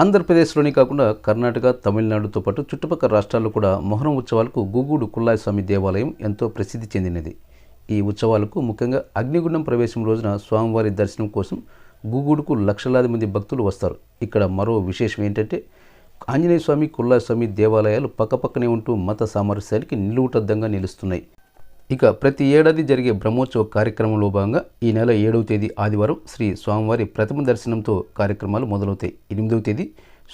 ఆంధ్రప్రదేశ్లోనే కాకుండా కర్ణాటక తమిళనాడుతో పాటు చుట్టుపక్కల రాష్ట్రాల్లో కూడా మొహరం ఉత్సవాలకు గూగూడు కుల్లాయ స్వామి దేవాలయం ఎంతో ప్రసిద్ధి చెందినది. ఈ ఉత్సవాలకు ముఖ్యంగా అగ్నిగుండం ప్రవేశం రోజున స్వామివారి దర్శనం కోసం గూగూడుకు లక్షలాది మంది భక్తులు వస్తారు. ఇక్కడ మరో విశేషం ఏంటంటే ఆంజనేయ స్వామి కుల్లాయ స్వామి దేవాలయాలు పక్కపక్కనే ఉంటూ మత సామరస్యానికి నిలువుటద్దంగా నిలుస్తున్నాయి. ఇక ప్రతి ఏడాది జరిగే బ్రహ్మోత్సవ కార్యక్రమంలో భాగంగా ఈ నెల ఏడవ తేదీ ఆదివారం శ్రీ స్వామివారి ప్రథమ దర్శనంతో కార్యక్రమాలు మొదలవుతాయి. ఎనిమిదవ తేదీ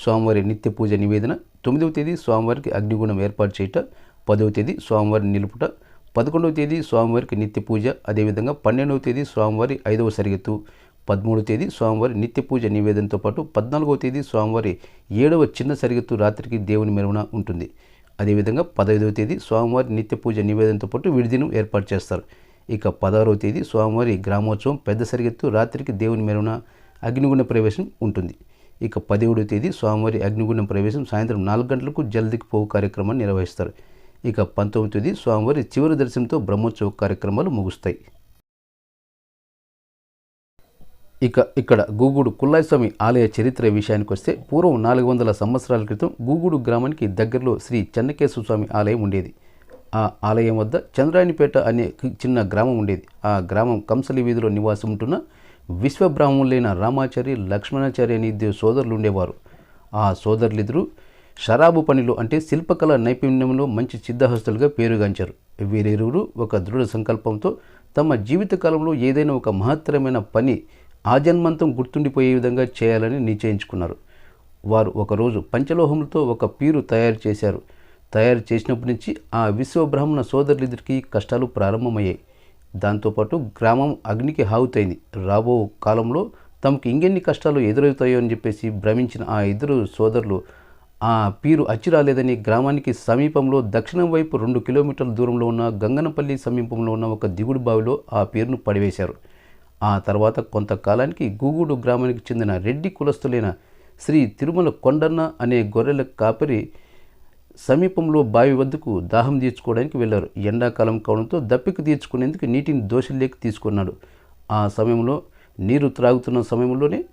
స్వామివారి నిత్య పూజ నివేదన తొమ్మిదవ తేదీ స్వామివారికి అగ్నిగుణం ఏర్పాటు చేయట పదవ తేదీ స్వామివారిని నిలుపుట పదకొండవ తేదీ స్వామివారికి నిత్య పూజ అదేవిధంగా పన్నెండవ తేదీ స్వామివారి ఐదవ సరిగెత్తు పదమూడవ తేదీ స్వామివారి నిత్య పూజ నివేదనతో పాటు పద్నాలుగవ తేదీ స్వామివారి ఏడవ చిన్న సరిగెత్తు రాత్రికి దేవుని మెరుగున ఉంటుంది. అదేవిధంగా పదహైదవ తేదీ స్వామివారి నిత్య పూజ నివేదనతో పాటు విడిదినం ఏర్పాటు చేస్తారు. ఇక పదహారవ తేదీ స్వామివారి గ్రామోత్సవం పెద్ద సరిగెత్తు రాత్రికి దేవుని మెరుగున అగ్నిగుండ ప్రవేశం ఉంటుంది. ఇక పదిహేడవ తేదీ స్వామివారి అగ్నిగుండం ప్రవేశం సాయంత్రం నాలుగు గంటలకు జల్దికి పోవు కార్యక్రమాన్ని నిర్వహిస్తారు. ఇక పంతొమ్మిది తేదీ స్వామివారి చివరి దర్శనంతో బ్రహ్మోత్సవ కార్యక్రమాలు ముగుస్తాయి. ఇక ఇక్కడ గూగుడు కుల్లాయి స్వామి ఆలయ చరిత్ర విషయానికి వస్తే పూర్వం నాలుగు వందల సంవత్సరాల క్రితం గూగుడు గ్రామానికి దగ్గరలో శ్రీ చెన్నకేశ్వర స్వామి ఆలయం ఉండేది. ఆ ఆలయం వద్ద చంద్రాయనిపేట అనే చిన్న గ్రామం ఉండేది. ఆ గ్రామం కంసలి వీధిలో నివాసం ఉంటున్న విశ్వబ్రాహ్మణులైన రామాచారి లక్ష్మణాచారి అనే ఇద్దరు సోదరులు ఉండేవారు. ఆ సోదరులిద్దరూ షరాబు పనిలో అంటే శిల్పకళ నైపుణ్యంలో మంచి సిద్ధహస్తులుగా పేరుగాంచారు. వీరిరువురు ఒక దృఢ సంకల్పంతో తమ జీవితకాలంలో ఏదైనా ఒక మహత్తరమైన పని ఆజన్మంతం గుర్తుండిపోయే విధంగా చేయాలని నిశ్చయించుకున్నారు. వారు ఒకరోజు పంచలోహములతో ఒక పీరు తయారు చేశారు. తయారు చేసినప్పటి నుంచి ఆ విశ్వబ్రాహ్మణ సోదరులిద్దరికీ కష్టాలు ప్రారంభమయ్యాయి. దాంతోపాటు గ్రామం అగ్నికి హావుతైంది. రాబో కాలంలో తమకు ఇంకెన్ని కష్టాలు ఎదురవుతాయో అని చెప్పేసి భ్రమించిన ఆ ఇద్దరు సోదరులు ఆ పీరు అచ్చి రాలేదని గ్రామానికి సమీపంలో దక్షిణం వైపు రెండు కిలోమీటర్ల దూరంలో ఉన్న గంగనపల్లి సమీపంలో ఉన్న ఒక దిగుడు బావిలో ఆ పీరును పడివేశారు. ఆ తర్వాత కొంతకాలానికి గూగూడు గ్రామానికి చెందిన రెడ్డి కులస్తులైన శ్రీ తిరుమల కొండన్న అనే గొర్రెల కాపరి సమీపంలో బావి వద్దకు దాహం తీర్చుకోవడానికి వెళ్ళారు. ఎండాకాలం కావడంతో దప్పిక తీర్చుకునేందుకు నీటిని దోషలేకి తీసుకున్నాడు. ఆ సమయంలో నీరు త్రాగుతున్న సమయంలోనే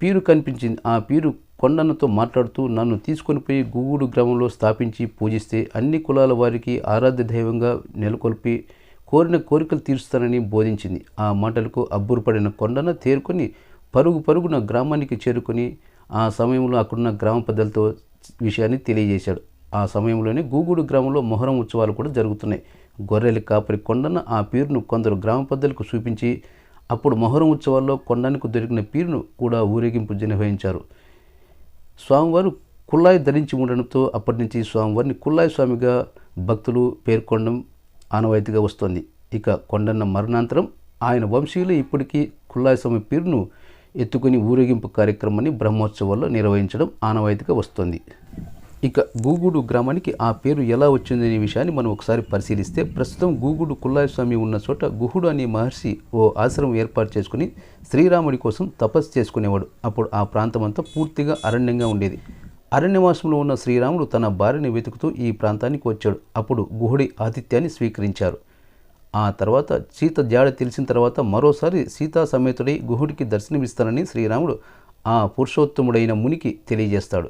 పీరు కనిపించింది. ఆ పీరు కొండన్నతో మాట్లాడుతూ నన్ను తీసుకొని పోయి గూగూడు గ్రామంలో స్థాపించి పూజిస్తే అన్ని కులాల వారికి ఆరాధ్య దైవంగా నెలకొల్పి కోరిన కోరికలు తీరుస్తానని బోధించింది. ఆ మాటలకు అబ్బురపడిన కొండన తేరుకొని పరుగు పరుగున గ్రామానికి చేరుకొని ఆ సమయంలో అక్కడున్న గ్రామ పెద్దలతో విషయాన్ని తెలియజేశాడు. ఆ సమయంలోనే గూగూడు గ్రామంలో మొహరం ఉత్సవాలు కూడా జరుగుతున్నాయి. గొర్రెల కాపరి కొండన ఆ పీరును కొందరు గ్రామ పెద్దలకు చూపించి అప్పుడు మొహరం ఉత్సవాల్లో కొండానికి దొరికిన పీరును కూడా ఊరేగింపు నిర్వహించారు. స్వామివారు కుల్లాయి ధరించి ఉండడంతో అప్పటి నుంచి స్వామివారిని కుల్లాయి స్వామిగా భక్తులు పేర్కొనడం ఆనవాయితీగా వస్తోంది. ఇక కొండన్న మరణాంతరం ఆయన వంశీయులు ఇప్పటికీ కుల్లాయి స్వామి పీరును ఎత్తుకుని ఊరేగింపు కార్యక్రమాన్ని బ్రహ్మోత్సవాల్లో నిర్వహించడం ఆనవాయితీగా వస్తోంది. ఇక గూగుడు గ్రామానికి ఆ పేరు ఎలా వచ్చిందనే విషయాన్ని మనం ఒకసారి పరిశీలిస్తే ప్రస్తుతం గూగుడు కుల్లాయస్వామి ఉన్న చోట గుహుడు అనే మహర్షి ఓ ఆశ్రమం ఏర్పాటు చేసుకుని శ్రీరాముడి కోసం తపస్సు చేసుకునేవాడు. అప్పుడు ఆ ప్రాంతమంతా పూర్తిగా అరణ్యంగా ఉండేది. అరణ్యవాసంలో ఉన్న శ్రీరాముడు తన భార్యని వెతుకుతూ ఈ ప్రాంతానికి వచ్చాడు. అప్పుడు గుహుడి ఆతిథ్యాన్ని స్వీకరించారు. ఆ తర్వాత సీత జాడ తెలిసిన తర్వాత మరోసారి సీతా సమేతుడై గుహుడికి దర్శనమిస్తానని శ్రీరాముడు ఆ పురుషోత్తముడైన మునికి తెలియజేస్తాడు.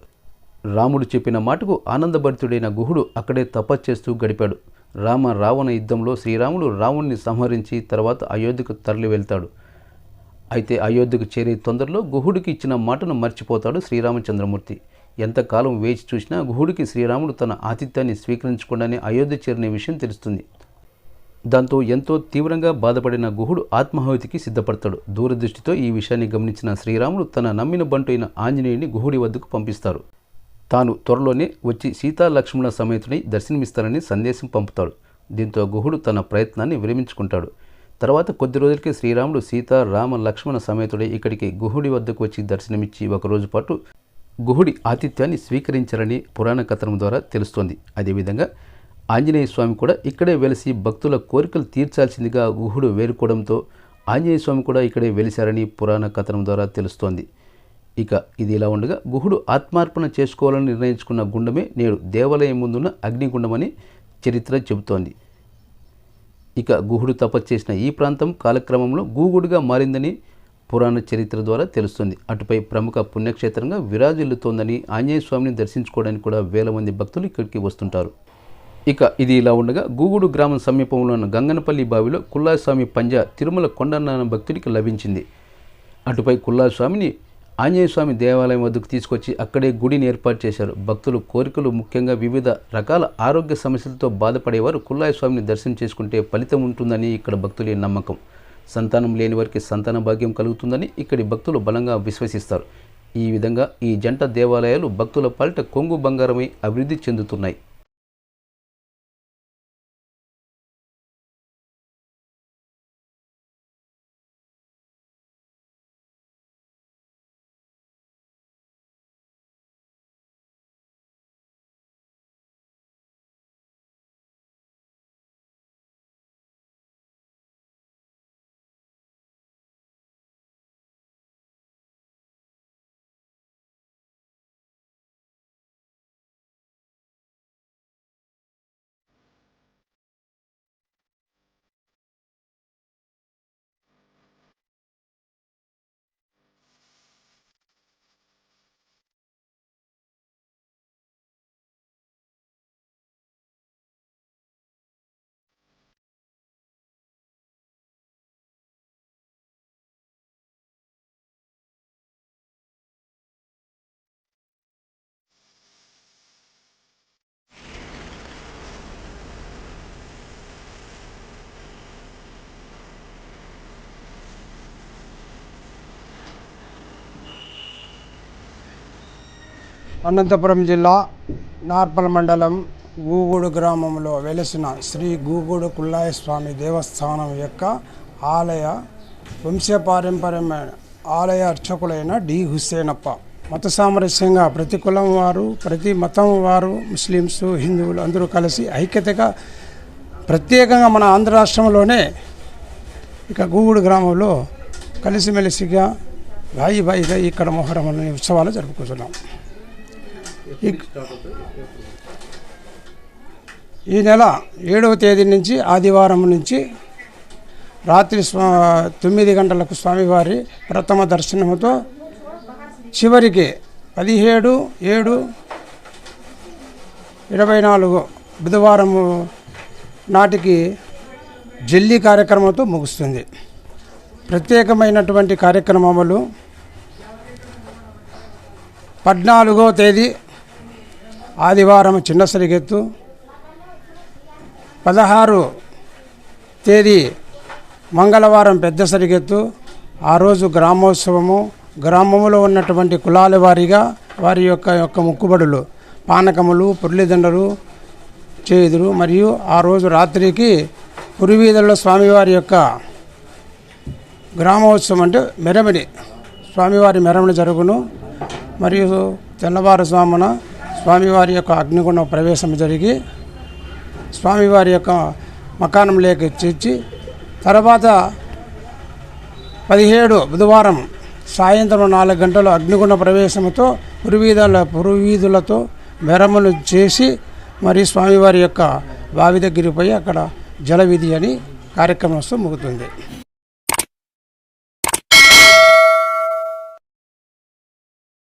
రాముడు చెప్పిన మాటకు ఆనందభరితుడైన గుహుడు అక్కడే తపస్సు చేస్తూ గడిపాడు. రామ రావణ యుద్ధంలో శ్రీరాముడు రావణ్ణి సంహరించి తర్వాత అయోధ్యకు తరలి వెళ్తాడు. అయితే అయోధ్యకు చేరే తొందరలో గుహుడికి ఇచ్చిన మాటను మర్చిపోతాడు శ్రీరామచంద్రమూర్తి. ఎంతకాలం వేచి చూసినా గుహుడికి శ్రీరాముడు తన ఆతిథ్యాన్ని స్వీకరించకుండానే అయోధ్య చేరిన విషయం తెలుస్తుంది. దాంతో ఎంతో తీవ్రంగా బాధపడిన గుహుడు ఆత్మాహుతికి సిద్ధపడతాడు. దూరదృష్టితో ఈ విషయాన్ని గమనించిన శ్రీరాముడు తన నమ్మిన బంటు అయిన ఆంజనేయుని గుహుడి వద్దకు పంపిస్తారు. తాను త్వరలోనే వచ్చి సీతా లక్ష్మణ సమేతుని దర్శనమిస్తానని సందేశం పంపుతాడు. దీంతో గుహుడు తన ప్రయత్నాన్ని విరమించుకుంటాడు. తర్వాత కొద్ది రోజులకే శ్రీరాముడు సీత రామ లక్ష్మణ సమేతుడే ఇక్కడికి గుహుడి వద్దకు వచ్చి దర్శనమిచ్చి ఒక రోజు పాటు గుహుడి ఆతిథ్యాన్ని స్వీకరించారని పురాణ కథనం ద్వారా తెలుస్తోంది. అదేవిధంగా ఆంజనేయ స్వామి కూడా ఇక్కడే వెలిసి భక్తుల కోరికలు తీర్చాల్సిందిగా గుహుడు వేరుకోవడంతో ఆంజనేయ స్వామి కూడా ఇక్కడే వెలిశారని పురాణ కథనం ద్వారా తెలుస్తోంది. ఇక ఇది ఇలా ఉండగా గుహుడు ఆత్మార్పణ చేసుకోవాలని నిర్ణయించుకున్న గుండమే నేడు దేవాలయం ముందున్న అగ్నిగుండమని చరిత్ర చెబుతోంది. ఇక గుహుడు తపస్సు చేసిన ఈ ప్రాంతం కాలక్రమంలో గూగుడుగా మారిందని పురాణ చరిత్ర ద్వారా తెలుస్తుంది. అటుపై ప్రముఖ పుణ్యక్షేత్రంగా విరాజిల్లుతోందని ఆంజనేయ స్వామిని దర్శించుకోవడానికి కూడా వేల మంది భక్తులు ఇక్కడికి వస్తుంటారు. ఇక ఇది ఇలా ఉండగా గూగుడు గ్రామం సమీపంలో ఉన్న గంగనపల్లి బావిలో కుల్లాస్వామి పంజా తిరుమల కొండన్నాన భక్తుడికి లభించింది. అటుపై కుల్లాస్వామిని ఆంజనేయ స్వామి దేవాలయం వద్దకు తీసుకొచ్చి అక్కడే గుడిని ఏర్పాటు చేశారు. భక్తులు కోరికలు ముఖ్యంగా వివిధ రకాల ఆరోగ్య సమస్యలతో బాధపడేవారు కుల్లాయ స్వామిని దర్శనం చేసుకుంటే ఫలితం ఉంటుందని ఇక్కడ భక్తుల నమ్మకం. సంతానం లేని వారికి సంతాన భాగ్యం కలుగుతుందని ఇక్కడి భక్తులు బలంగా విశ్వసిస్తారు. ఈ విధంగా ఈ జంట దేవాలయాలు భక్తుల పాలిట కొంగు బంగారమై అభివృద్ధి చెందుతున్నాయి. అనంతపురం జిల్లా నార్పల్ మండలం గూగూడు గ్రామంలో వెలసిన శ్రీ గూగూడు కుల్లాయ స్వామి దేవస్థానం యొక్క ఆలయ వంశపారంపర్యమైన ఆలయ అర్చకులైన డి హుస్సేనప్ప. మత సామరస్యంగా ప్రతి కులం వారు ప్రతి మతం వారు ముస్లిమ్స్ హిందువులు అందరూ కలిసి ఐక్యతగా ప్రత్యేకంగా మన ఆంధ్ర రాష్ట్రంలోనే ఇక గూగుడు గ్రామంలో కలిసిమెలిసిగా బాయి బాయిగా ఇక్కడ మొహరం అనే ఉత్సవాలు జరుపుకుంటున్నాం. ఈ- నెల ఏడవ తేదీ నుంచి ఆదివారం నుంచి రాత్రి స్వా తొమ్మిది గంటలకు స్వామివారి ప్రథమ దర్శనముతో చివరికి పదిహేడు ఏడు ఇరవై నాలుగు బుధవారము నాటికి జల్లి కార్యక్రమంతో ముగుస్తుంది. ప్రత్యేకమైనటువంటి కార్యక్రమములు పద్నాలుగో తేదీ ఆదివారం చిన్న సరిగెత్తు పదహారు తేదీ మంగళవారం పెద్ద సరిగెత్తు ఆ రోజు గ్రామోత్సవము. గ్రామములో ఉన్నటువంటి కులాల వారీగా వారి యొక్క యొక్క ముక్కుబడులు. పానకములు పుర్లిదండలు చేదురు మరియు ఆ రోజు రాత్రికి పురివీధుల్లో స్వామివారి యొక్క గ్రామోత్సవం అంటే మెరమని స్వామివారి మెరమిడి జరుగును. మరియు తెల్లవారుజామున స్వామివారి యొక్క అగ్నిగుండ ప్రవేశం జరిగి స్వామివారి యొక్క మకానం లేక చేర్చి తర్వాత పదిహేడు బుధవారం సాయంత్రం నాలుగు గంటలు అగ్నిగుండ ప్రవేశంతో పురువీధుల పురువీధులతో మెరమలు చేసి మరి స్వామివారి యొక్క బావి దగ్గరికి పోయి అక్కడ జలవిధి అని కార్యక్రమం ముగుతుంది.